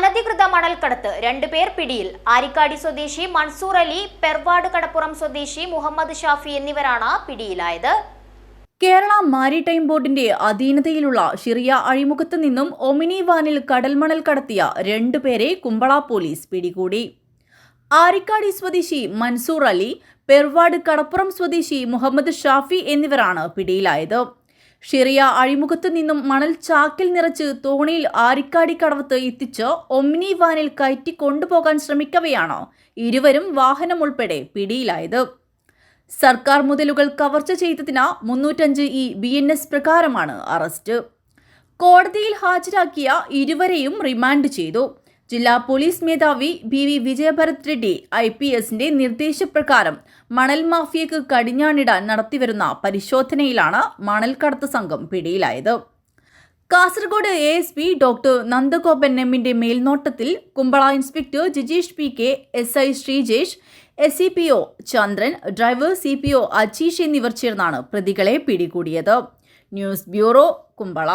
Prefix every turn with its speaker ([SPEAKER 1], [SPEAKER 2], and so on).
[SPEAKER 1] അനധികൃത മണൽക്കടത്ത് രണ്ടുപേർ പിടിയിൽ. ആരിക്കാടി സ്വദേശി മൻസൂർ അലി പെർവാട് കടപ്പുറം സ്വദേശി മുഹമ്മദ് ഷാഫി എന്നിവരാണ് പിടിയിലായത്.
[SPEAKER 2] കേരള മാരിടൈം ബോർഡിന്റെ അധീനതയിലുള്ള ഷിറിയ അഴിമുഖത്ത് നിന്നും ഒമിനി വാനിൽ കടൽമണൽ കടത്തിയ രണ്ടുപേരെ കുമ്പള പോലീസ് പിടികൂടി. ആരിക്കാടി സ്വദേശി മൻസൂർ അലി പെർവാട് കടപ്പുറം സ്വദേശി മുഹമ്മദ് ഷാഫി എന്നിവരാണ് പിടിയിലായത്. ഷിറിയ അഴിമുഖത്ത് നിന്നും മണൽ ചാക്കിൽ നിറച്ച് തോണിയിൽ ആരിക്കാടി കടവത്ത് എത്തിച്ച് ഒമിനി വാനിൽ കയറ്റി കൊണ്ടുപോകാൻ ശ്രമിക്കവെയാണ് ഇരുവരും വാഹനം ഉൾപ്പെടെ പിടിയിലായത്. സർക്കാർ മുതലുകൾ കവർച്ച ചെയ്തതിന് മുന്നൂറ്റഞ്ച് ഇ ബി എൻ എസ് പ്രകാരമാണ് അറസ്റ്റ്. കോടതിയിൽ ഹാജരാക്കിയ ഇരുവരെയും റിമാൻഡ് ചെയ്തു. ജില്ലാ പോലീസ് മേധാവി B V Vijayabharath Reddy I P എസിന്റെ നിർദ്ദേശപ്രകാരം മണൽ മാഫിയക്ക് കടിഞ്ഞാണിടാൻ നടത്തിവരുന്ന പരിശോധനയിലാണ് മണൽ കടത്ത് സംഘം പിടിയിലായത്. Kasaragod A S P doctor Nandagopan എമ്മിന്റെ മേൽനോട്ടത്തിൽ Kumbla inspector Jijeesh P K S I Sreejesh S C P O Chandran driver C P O Ajeesh എന്നിവർ ചേർന്നാണ് പ്രതികളെ പിടികൂടിയത്. News bureau Kumbla.